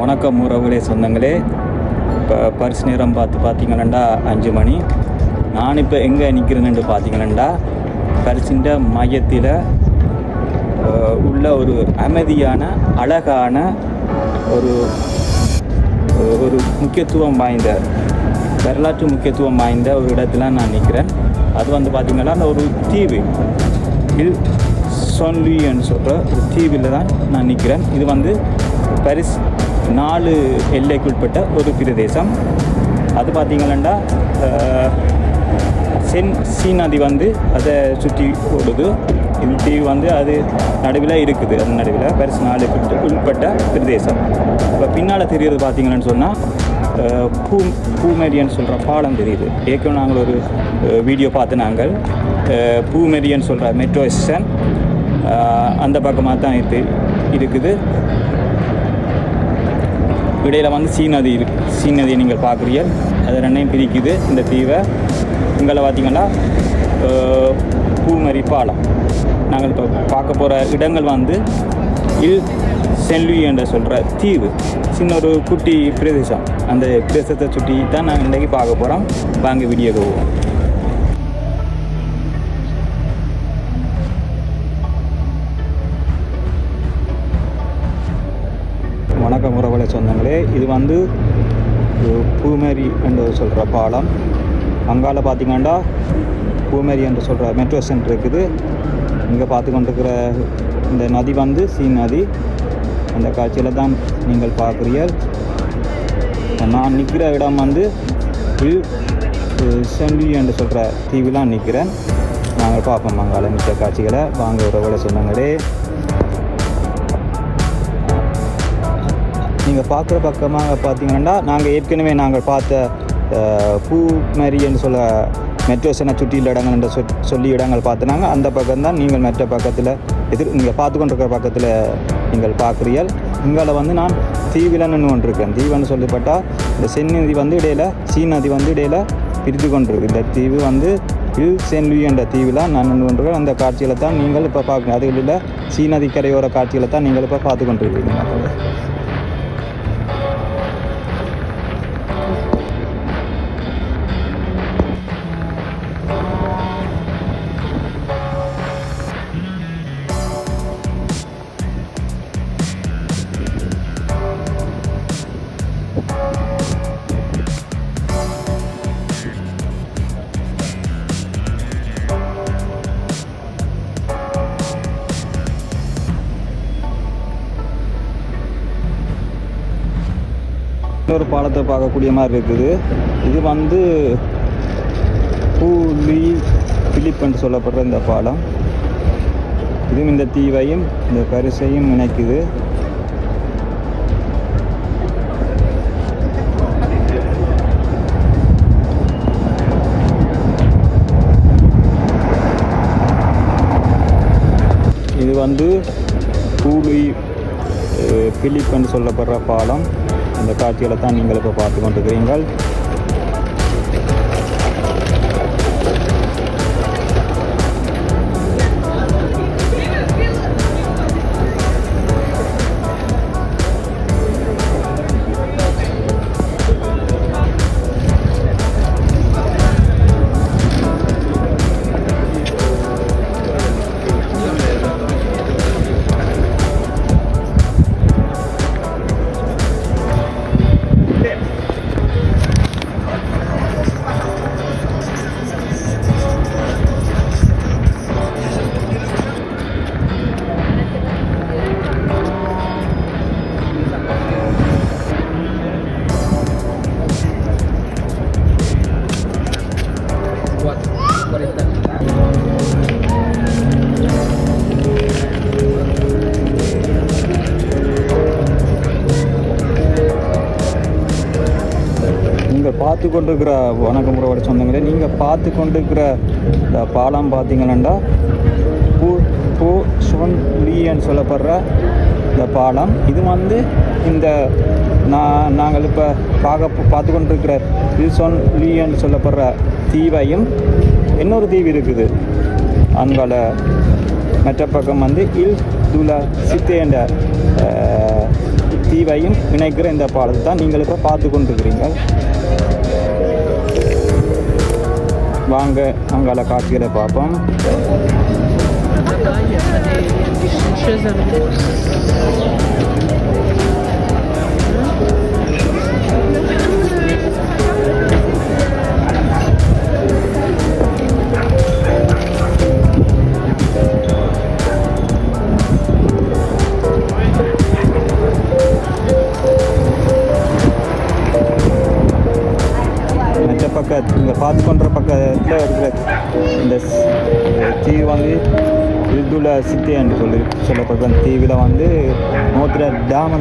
வணக்கம் உறவுகளே சொந்தங்களே. இப்போ பரிசு நேரம் பார்த்து பார்த்தீங்கன்னா அஞ்சு மணி. நான் இப்போ எங்கே நிற்கிறேன்னு பார்த்தீங்கன்னா பரிசின்ற மையத்தில் உள்ள ஒரு அமைதியான அழகான ஒரு ஒரு முக்கியத்துவம் வாய்ந்த வரலாற்று முக்கியத்துவம் வாய்ந்த ஒரு இடத்துல நான் நிற்கிறேன் அது வந்து பார்த்திங்கன்னா அந்த ஒரு தீவு. ஹில் சொன்லின்னு சொல்கிற ஒரு தீவில் தான் நான் நிற்கிறேன் இது வந்து பரிஸ் நாலு எல்லைக்குட்பட்ட ஒரு பிரதேசம். அது பார்த்திங்கன்னா சென் சி நதி வந்து அதை சுற்றி ஓடுது. இந்த தீவு வந்து அது நடுவில் இருக்குது அது நடுவில் பரிசு நாலு உட்பட்ட பிரதேசம். இப்போ பின்னால் தெரியுறது பார்த்தீங்கன்னு சொன்னால் பூ பூமெரியன் சொல்கிற பாலம் தெரியுது. ஏற்கனவே நாங்கள் ஒரு வீடியோ பார்த்து நாங்கள். பூமேரியன்னு சொல்கிற மெட்ரோ ஸ்டேஷன் அந்த பக்கமாக தான் இது இருக்குது. இடையில் வந்து சீநதி சீ சீநதியை நீங்கள் பார்க்குறீர்கள் அது ரெண்டையும் பிரிக்குது இந்த தீவை. இங்கே பார்த்தீங்கன்னா பூமரி பாலம் நாங்கள் இப்போ பார்க்க போகிற இடங்கள் வந்து இல் சென்லுய் என்று சொல்கிற தீவு. சின்ன ஒரு குட்டி பிரதேசம். அந்த பிரதேசத்தை சுற்றி தான் நாங்கள் இன்றைக்கி பார்க்க போகிறோம் வாங்க வீடியோக்கு போவோம். வணக்கம் சொந்தங்களே இது வந்து பூமேரி என்று சொல்கிற பாலம். அங்கால பார்த்தீங்கன்னா பூமேரி என்று சொல்கிற மெட்ரோ சென்டர் இருக்குது. இங்கே பார்த்து கொண்டிருக்கிற இந்த நதி வந்து சீ நதி. அந்த காட்சியில் தான் நீங்கள் பார்க்குறீர்கள். நான் நிற்கிற இடம் வந்து செம்பி என்று சொல்கிற தீவிலாம் நிற்கிறேன் நாங்கள் பார்ப்போம் அங்கால மிச்ச காட்சிகளை. வாங்க உறவுகளை சொன்னங்களே. நீங்கள் பார்க்குற பக்கமாக பார்த்தீங்கன்னா நாங்கள் ஏற்கனவே நாங்கள் பார்த்த பூ மரியன்னு சொல்ல மெட்ரோசனை சென்னை சுற்றியுள்ள இடங்கள் என்று சொல் சொல்லி இடங்கள் பார்த்துனாங்க அந்த பக்கம்தான் நீங்கள் மெட்ரோ பக்கத்தில் எதிர் நீங்கள் பார்த்து கொண்டிருக்கிற பக்கத்தில் நீங்கள் பார்க்குறீர்கள். இங்கால வந்து நான் தீவிலன்னு ஒன்று இருக்கேன் தீவுன்னு சொல்லப்பட்டால் இந்த சென் நதி வந்து இடையில சீநதி வந்து இடையில் பிரித்து கொண்டிருக்கு. இந்த தீவு வந்து இது சென் லூயி என்ற தீவில் நான் நின்று கொண்டிருக்கேன் அந்த காட்சிகளை தான் நீங்கள் இப்போ பார்க்கணும் அது இல்லை சீநதி கரையோர காட்சிகளை தான் நீங்கள் இப்போ பார்த்து கொண்டிருக்கீங்க மற்றொரு பாலத்தை பார்க்கக்கூடிய மாதிரி இருக்குது. இது வந்து பூலி பிலிப்புன்னு சொல்லப்படுற இந்த பாலம். இதுவும் இந்த தீவையும் இந்த பரிசையும் இணைக்குது. இது வந்து பூலி பிலிப் என்று சொல்லப்படுற பாலம். அந்த காட்சிகளை தான் நீங்கள் இப்போ பார்த்து கொண்டிருக்கிறீர்கள். கொண்டிருக்கிற வணக்கம் உறவோட சொந்தங்களே நீங்கள் பார்த்து கொண்டிருக்கிற இந்த பாலம் பார்த்தீங்கன்னா பூ பூ சுவன் லீன்னு சொல்லப்படுற இந்த பாலம். இது வந்து இந்த நான் நாங்கள் இப்போ பார்க்க பார்த்து கொண்டிருக்கிற வில்சோன் லீன்னு சொல்லப்படுற தீவையும் இன்னொரு தீவு இருக்குது. அங்கால மற்ற பக்கம் வந்து இல் துலா சித்தே என்ற தீவையும் இணைக்கிற இந்த பாலத்தை தான் நீங்கள் இப்போ பார்த்து கொண்டிருக்கிறீங்க வாங்க அங்கால காட்சிகளை பார்ப்போம்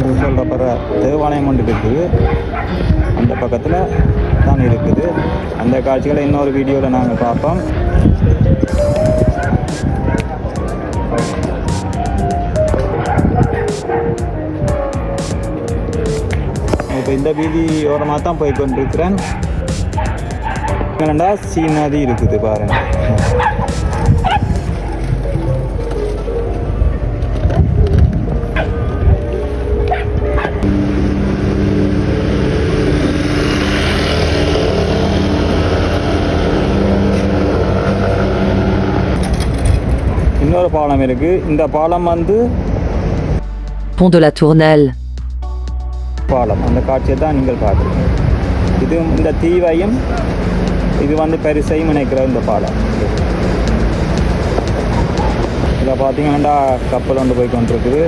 என்று சொல்லப்படுற தேவாலயம் ஒன்று இருக்குது. அந்த பக்கத்தில் தான் இருக்குது. அந்த காட்சிகளை இன்னொரு வீடியோவில் நாங்கள் பார்ப்போம். இப்போ இந்த வீதி ஓரமாக தான் போய் கொண்டிருக்கிறேன் சீ நதி இருக்குது பாருங்கள் பாலம் இருக்கு. இந்த பாலம் வந்து Pont de la Tournelle. பாலம். அந்த காட்சியை தான் நீங்கள் பார்க்குறீங்க இது இந்த தீவையும் இது வந்து பெருசையும் இணைக்கிற இந்த பாலம். இதில் பார்த்தீங்கன்னா கப்பல் வந்து போய் கொண்டிருக்குது.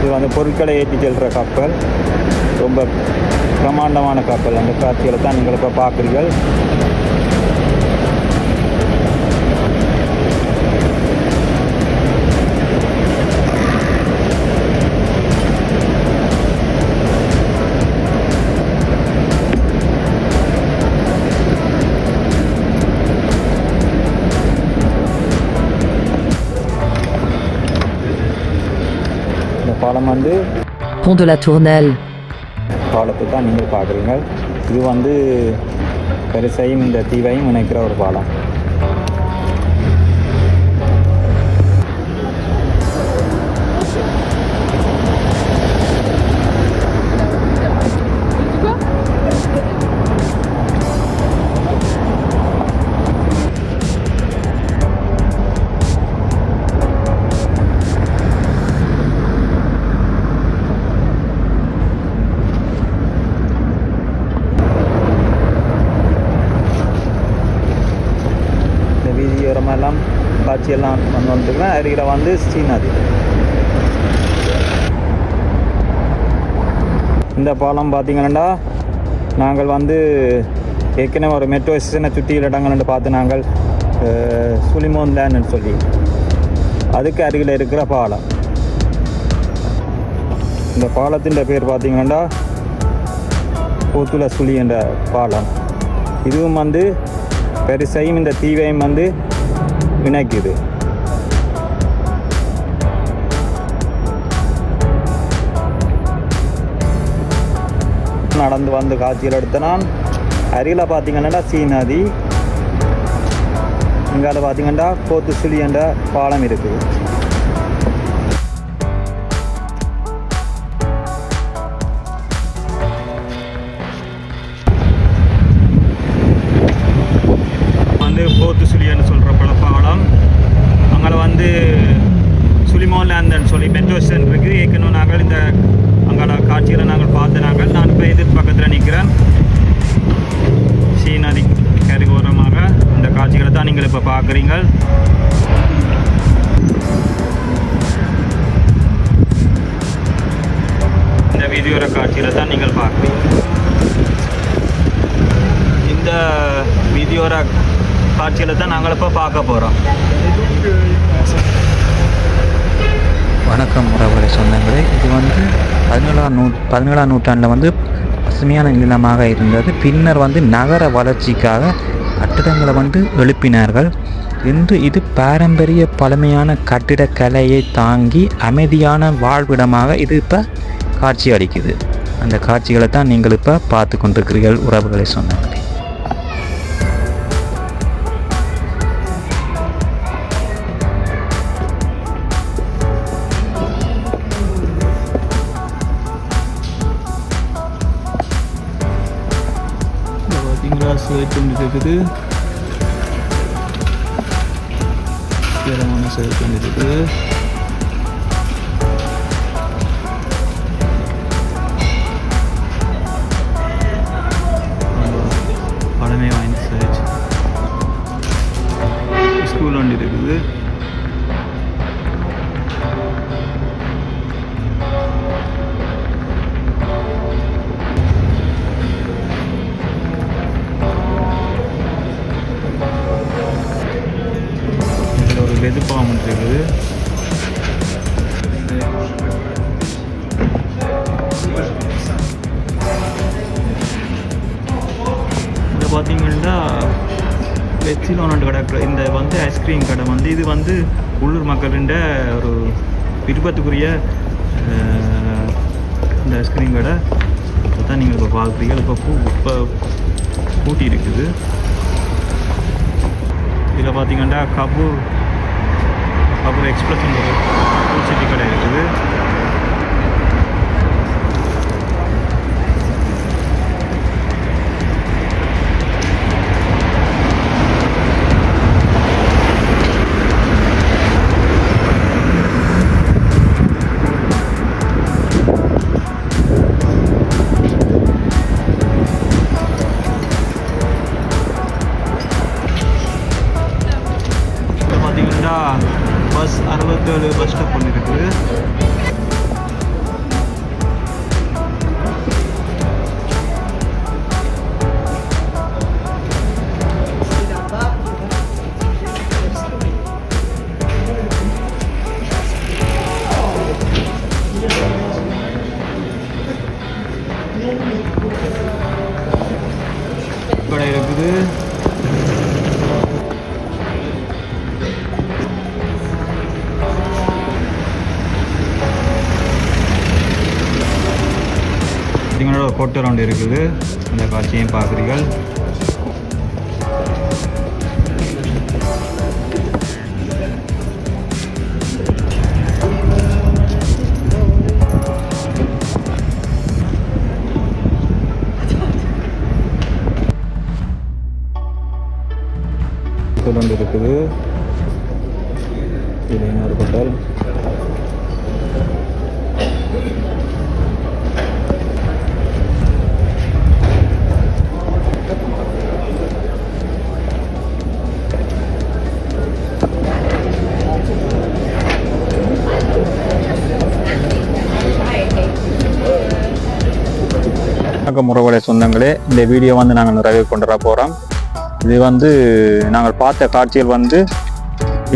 இது வந்து பொருட்களை ஏற்றி செல்கிற கப்பல். ரொம்ப பிரமாண்டமான கப்பல். அந்த காட்சிகளை தான் நீங்கள் இப்போ பார்க்குறீர்கள். பாலம் வந்து Pont de la Tournelle. பாலத்தை தான் நீங்கள் பார்க்குறீங்க இது வந்து பெருசையும் இந்த தீவையும் இணைக்கிற ஒரு பாலம் காட்சியெல்லாம் வந்து வந்துருக்கேன் அருகில் வந்து ஸ்ரீநதி. இந்த பாலம் பார்த்தீங்கன்னா நாங்கள் வந்து ஏற்கனவே ஒரு மெட்ரோ ஸ்டேஷனை சுற்றி இடங்கள்னு பார்த்து நாங்கள் அஹ், சுலிமோன் லேன்னு சொல்லி. அதுக்கு அருகில் இருக்கிற பாலம். இந்த பாலத்தின் பேர் பார்த்தீங்கன்னா போத்துல சுழி என்ற பாலம். இதுவும் வந்து பெருசையும் இந்த தீவையும் வந்து இணைக்குது நடந்து வந்து காட்சியில் எடுத்த நான் அருகில் பார்த்தீங்கன்னா சீ நதி இங்கால பார்த்தீங்கன்னா கோத்து சுழி என்ற பாலம் இருக்குது. பதினேழாம் நூற்றாண்டில் வந்து பசுமையான நிலமாக இருந்தது. பின்னர் வந்து நகர வளர்ச்சிக்காக கட்டிடங்களை வந்து எழுப்பினார்கள். இன்று இது பாரம்பரிய பழமையான கட்டிடக்கலையை தாங்கி அமைதியான வாழ்விடமாக இது இப்போ காட்சி அளிக்குது அந்த காட்சிகளை தான் நீங்கள் இப்போ பார்த்து கொண்டிருக்கிறீர்கள். உறவுகளை சொன்ன சர்ச் ஒன்று இருக்குது உயரமான சர்ச் அந்த இது வந்து உள்ளூர் மக்களின் ஒரு விருப்பத்துக்குரிய இந்த ஐஸ்கிரீம் கடை. தான் நீங்கள் இப்போ பார்க்குறீங்க இப்போ பூ இப்போ பூட்டி இருக்குது. இதில் பார்த்தீங்கன்னா கபூர் கபூர் எக்ஸ்பிரஸ் பூச்செட்டி கடை இருக்குது. ஒரு இருக்குது. அந்த காட்சியையும் பார்க்குறீர்கள். ஒன்று இருக்குது இது இன்னொரு ஹோட்டல் வணக்கம் உறவுகளை சொந்தங்களே இந்த வீடியோ வந்து நாங்கள் நிறைவே கொண்டு வர போகிறோம் இது வந்து நாங்கள் பார்த்த காட்சிகள் வந்து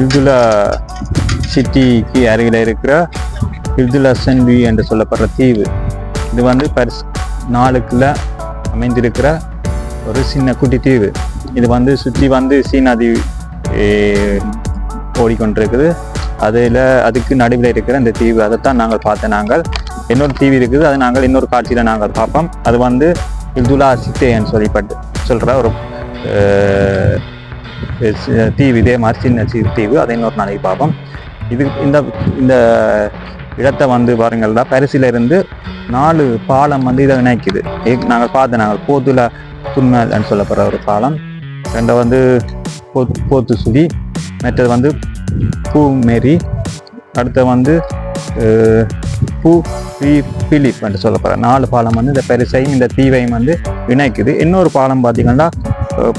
இல்துலா சிட்டிக்கு அருகில் இருக்கிற இல்துலா சென்வி என்று சொல்லப்படுற தீவு. இது வந்து பரிஸ் நாளுக்குள்ள அமைந்திருக்கிற ஒரு சின்ன குட்டி தீவு. இது வந்து சுற்றி வந்து சீனாதி ஓடிக்கொண்டிருக்குது. அதில் அதுக்கு நடுவில் இருக்கிற இந்த தீவு. அதைத்தான் நாங்கள் பார்த்த நாங்கள். இன்னொரு தீவு இருக்குது அது நாங்கள் இன்னொரு காட்சியில் நாங்கள் பார்ப்போம். அது வந்து இல்துலா சித்தேன்னு சொல்லிப்பட்டு சொல்கிற ஒரு டிவி தீவு இதே மாதிரி சின்ன சி- தீவு அதை இன்னொரு நாளைக்கு பார்ப்போம். இது இந்த இந்த இடத்தை வந்து பாருங்கள்னா பரிசில இருந்து நாலு பாலம் வந்து இதை இணைக்குது. நாங்கள் பார்த்த நாங்கள் போத்துல துன்மேல்னு சொல்லப்படுற ஒரு பாலம். ரெண்டை வந்து போத்து போத்து மற்றது வந்து பூமேரி அடுத்த வந்து பூ பி பிலிப் என்று சொல்லப்படுற நாலு பாலம் வந்து இந்த பெருசையும் இந்த தீவையும் வந்து இணைக்குது. இன்னொரு பாலம் பார்த்தீங்கன்னா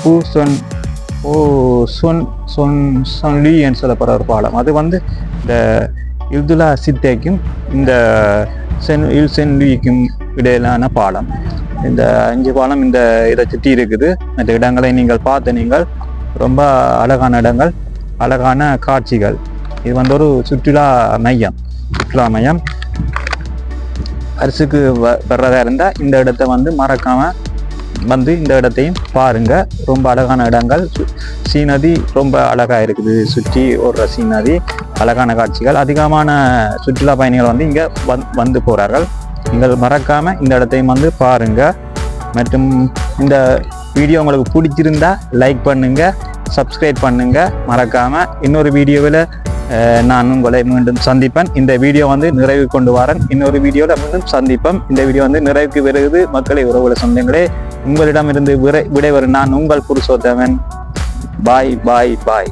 பூ சொன் ஓ சொன் சொன் சொன்லி என்று சொல்லப்படுற ஒரு பாலம். அது வந்து இந்த இல்துலா சித்தேக்கும் இந்த சென் இல் சென்லிக்கும் இடையிலான பாலம். இந்த அஞ்சு பாலம் இந்த இதை சுற்றி இருக்குது. மற்ற இடங்களை நீங்கள் பார்த்து நீங்கள் ரொம்ப அழகான இடங்கள் அழகான காட்சிகள். இது வந்து ஒரு சுற்றுலா மையம். சுற்றுலா மையம். அரிசுக்கு வ வர்றதா இருந்தால் இந்த இடத்த வந்து மறக்காமல் வந்து இந்த இடத்தையும் பாருங்கள் ரொம்ப அழகான இடங்கள். சீநதி ரொம்ப அழகாக இருக்குது. சுற்றி ஓடுற சீநதி அழகான காட்சிகள். அதிகமான சுற்றுலா பயணிகள் வந்து இங்கே வந் வந்து போகிறார்கள் நீங்கள் மறக்காமல் இந்த இடத்தையும் வந்து பாருங்கள் மற்றும் இந்த வீடியோ உங்களுக்கு பிடிச்சிருந்தா லைக் பண்ணுங்கள் சப்ஸ்கிரைப் பண்ணுங்கள் மறக்காமல் இன்னொரு வீடியோவில் நான் உங்களை மீண்டும் சந்திப்பேன் இந்த வீடியோ வந்து நிறைவு கொண்டு வரேன் இன்னொரு வீடியோவில் மீண்டும் சந்திப்போம் இந்த வீடியோ வந்து நிறைவுக்கு வருகிறது மக்களை உறவுகளை சொந்தங்களே உங்களிடமிருந்து விரை விடைவரும் நான் உங்கள் புருஷோத்தமன் பாய் பாய் பாய்